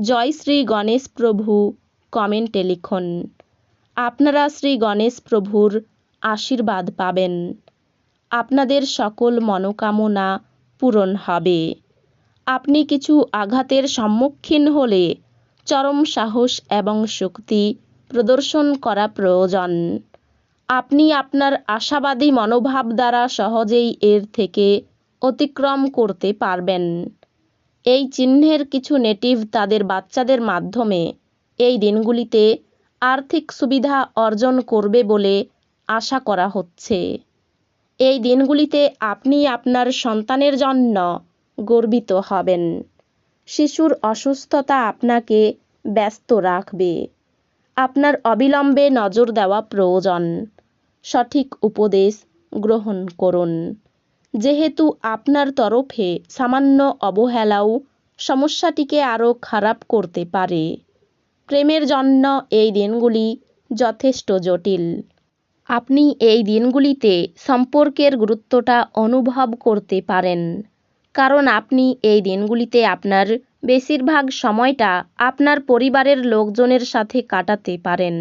জয় শ্রী গণেশ প্রভু, কমেন্টে লিখুন। আপনারা শ্রী গণেশ প্রভুর আশীর্বাদ পাবেন। আপনাদের সকল মনোকামনা পূরণ হবে। আপনি কিছু আঘাতের সম্মুখীন হলে চরম সাহস এবং শক্তি প্রদর্শন করা প্রয়োজন। আপনি আপনার আশাবাদী মনোভাব দ্বারা সহজেই এর থেকে অতিক্রম করতে পারবেন। এই চিহ্নের কিছু নেটিভ তাদের বাচ্চাদের মাধ্যমে এই দিনগুলিতে আর্থিক সুবিধা অর্জন করবে বলে আশা করা হচ্ছে। এই দিনগুলিতে আপনি আপনার সন্তানের জন্য গর্বিত হবেন। শিশুর অসুস্থতা আপনাকে ব্যস্ত রাখবে। আপনার অবিলম্বে নজর দেওয়া প্রয়োজন। সঠিক উপদেশ গ্রহণ করুন। যেহেতু আপনার তরফে সামান্য অবহেলাও সমস্যাটিকে আরও খারাপ করতে পারে। প্রেমের জন্য এই দিনগুলি যথেষ্ট জটিল। আপনি এই দিনগুলিতে সম্পর্কের গুরুত্বটা অনুভব করতে পারেন, কারণ আপনি এই দিনগুলিতে আপনার বেশিরভাগ সময়টা আপনার পরিবারের লোকজনের সাথে কাটাতে পারেন।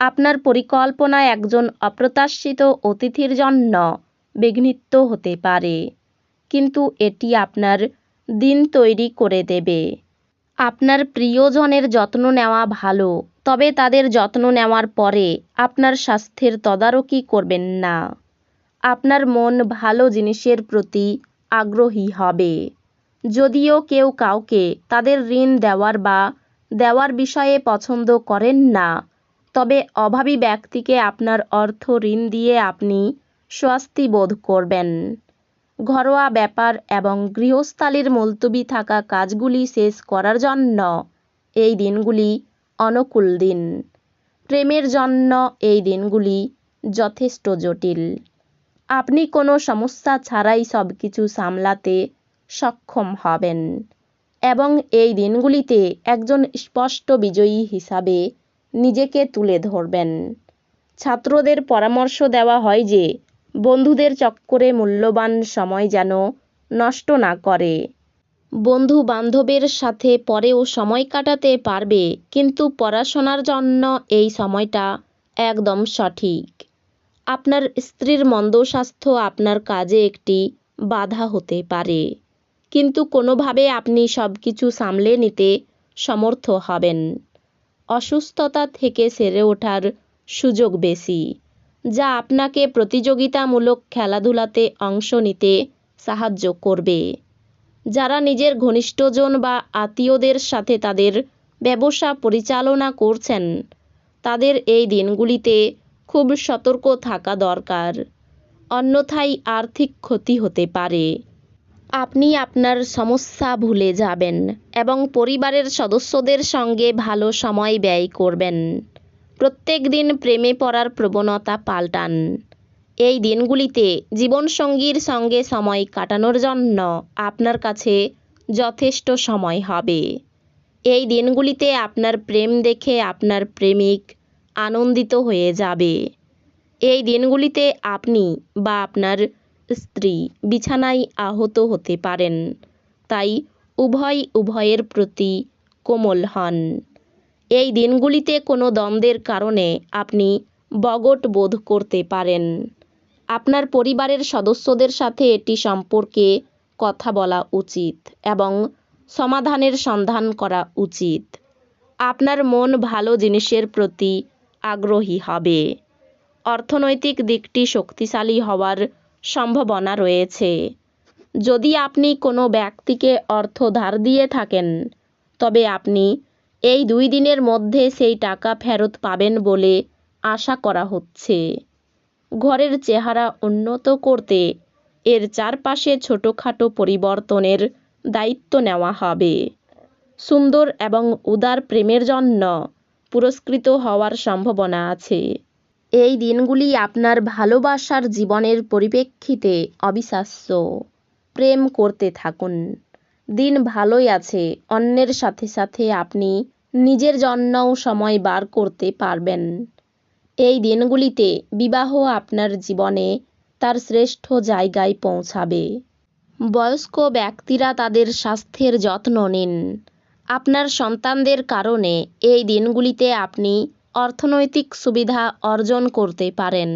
আপনার পরিকল্পনা একজন অপ্রত্যাশিত অতিথির জন্য বিঘ্নিত হতে পারে। কিন্তু এটি আপনার দিন তৈরি করে দেবে। আপনার প্রিয়জনের যত্ন নেওয়া ভালো, তবে তাদের যত্ন নেওয়ার পরে আপনার স্বাস্থ্যের তদারকি করবেন না। আপনার মন ভালো জিনিসের প্রতি আগ্রহী হবে। যদিও কেউ কাউকে তাদের ঋণ দেওয়ার বা দেওয়ার বিষয়ে পছন্দ করেন না, তবে অভাবী ব্যক্তিকে আপনার অর্থ ঋণ দিয়ে আপনি স্বস্তি বোধ করবেন। ঘরোয়া ব্যাপার এবং গৃহস্থালির মুলতবি থাকা কাজগুলি শেষ করার জন্য এই দিনগুলি অনুকূল দিন। প্রেমের জন্য এই দিনগুলি যথেষ্ট জটিল। আপনি কোনো সমস্যা ছাড়াই সব কিছু সামলাতে সক্ষম হবেন এবং এই দিনগুলিতে একজন স্পষ্ট বিজয়ী হিসাবে নিজেকে তুলে ধরবেন। ছাত্রদের পরামর্শ দেওয়া হয় যে বন্ধুদের চক্করে মূল্যবান সময় যেন নষ্ট না করে। বন্ধু বান্ধবের সাথে পরেও সময় কাটাতে পারবে, কিন্তু পড়াশোনার জন্য এই সময়টা একদম সঠিক। আপনার স্ত্রীর মন্দ স্বাস্থ্য আপনার কাজে একটি বাধা হতে পারে, কিন্তু কোনোভাবে আপনি সব কিছু সামলে নিতে সমর্থ হবেন। অসুস্থতা থেকে সেরে ওঠার সুযোগ বেশি। যা আপনাকে প্রতিযোগিতামূলক খেলাধুলাতে অংশ নিতে সাহায্য করবে। যারা নিজের ঘনিষ্ঠজন বা আত্মীয়দের সাথে তাদের ব্যবসা পরিচালনা করছেন, তাদের এই দিনগুলিতে খুব সতর্ক থাকা দরকার। অন্যথায় আর্থিক ক্ষতি হতে পারে। আপনি আপনার সমস্যা ভুলে যাবেন এবং পরিবারের সদস্যদের সঙ্গে ভালো সময় ব্যয় করবেন। প্রত্যেক দিন প্রেমে পড়ার প্রবণতা পাল্টান। এই দিনগুলিতে জীবনসঙ্গীর সঙ্গে সময় কাটানোর জন্য আপনার কাছে যথেষ্ট সময় হবে। এই দিনগুলিতে আপনার প্রেম দেখে আপনার প্রেমিক আনন্দিত হয়ে যাবে। এই দিনগুলিতে আপনি বা আপনার স্ত্রী বিছানায় আহত হতে পারেন, তাই উভয় উভয়ের প্রতি কোমল হন। এই দিনগুলিতে কোনো দ্বন্দ্বের কারণে আপনি বগট বোধ করতে পারেন। আপনার পরিবারের সদস্যদের সাথে এটি সম্পর্কে কথা বলা উচিত এবং সমাধানের সন্ধান করা উচিত। আপনার মন ভালো জিনিসের প্রতি আগ্রহী হবে। অর্থনৈতিক দিকটি শক্তিশালী হওয়ার সম্ভাবনা রয়েছে। যদি আপনি কোনো ব্যক্তিকে অর্থ ধার দিয়ে থাকেন, তবে আপনি এই দুই দিনের মধ্যে সেই টাকা ফেরত পাবেন বলে আশা করা হচ্ছে। ঘরের চেহারা উন্নত করতে এর চারপাশে ছোটোখাটো পরিবর্তনের দায়িত্ব নেওয়া হবে। সুন্দর এবং উদার প্রেমের জন্য পুরস্কৃত হওয়ার সম্ভাবনা আছে। এই দিনগুলি আপনার ভালোবাসার জীবনের পরিপ্রেক্ষিতে অবিশ্বাস্য। প্রেম করতে থাকুন। দিন ভালোই আছে, অন্যের সাথে সাথে আপনি নিজের জন্যও সময় বার করতে পারবেন। এই দিনগুলিতে বিবাহ আপনার জীবনে তার শ্রেষ্ঠ জায়গায় পৌঁছাবে। বয়স্ক ব্যক্তিরা তাদের স্বাস্থ্যের যত্ন নিন। আপনার সন্তানদের কারণে এই দিনগুলিতে আপনি অর্থনৈতিক সুবিধা অর্জন করতে পারেন।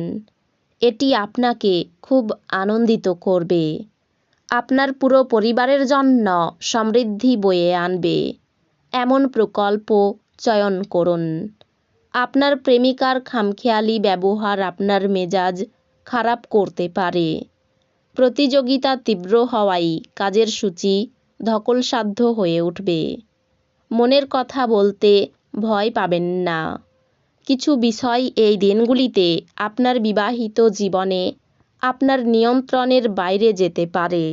এটি আপনাকে খুব আনন্দিত করবে। আপনার পুরো পরিবারের জন্য সমৃদ্ধি বয়ে আনবে। এমন প্রকল্প চয়ন করুন। আপনার প্রেমিকার খামখেয়ালি ব্যবহার আপনার মেজাজ খারাপ করতে পারে। প্রতিযোগিতা তীব্র হওয়ায় কাজের সূচি ধকলসাধ্য হয়ে উঠবে। মনের কথা বলতে ভয় পাবেন না। কিছু বিষয় এই দিনগুলিতে আপনার বিবাহিত জীবনে আপনার নিয়ন্ত্রণের বাইরে যেতে পারে।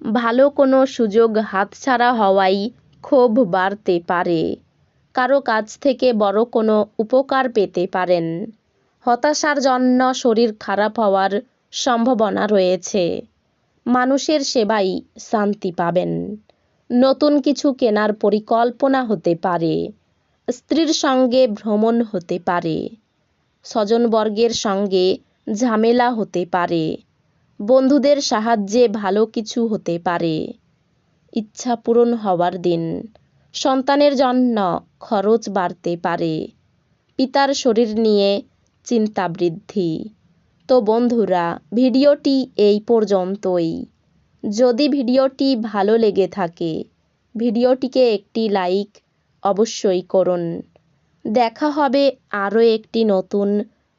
ভালো কোনো সুযোগ হাতছাড়া হওয়ায় ক্ষোভ বাড়তে পারে। কারও কাছ থেকে বড় কোনো উপকার পেতে পারেন। হতাশার জন্য শরীর খারাপ হওয়ার সম্ভাবনা রয়েছে। মানুষের সেবাই শান্তি পাবেন। নতুন কিছু কেনার পরিকল্পনা হতে পারে। স্ত্রীর সঙ্গে ভ্রমণ হতে পারে। স্বজনবর্গের সঙ্গে ঝামেলা হতে পারে। বন্ধুদের সাহায্যে ভালো কিছু হতে পারে। ইচ্ছা পূরণ হওয়ার দিন। সন্তানের জন্য খরচ বাড়তে পারে। পিতার শরীর নিয়ে চিন্তা বৃদ্ধি। তো বন্ধুরা, ভিডিওটি এই পর্যন্তই। যদি ভিডিওটি ভালো লেগে থাকে, ভিডিওটিকে একটি লাইক অবশ্যই করুন। দেখা হবে আরও একটি নতুন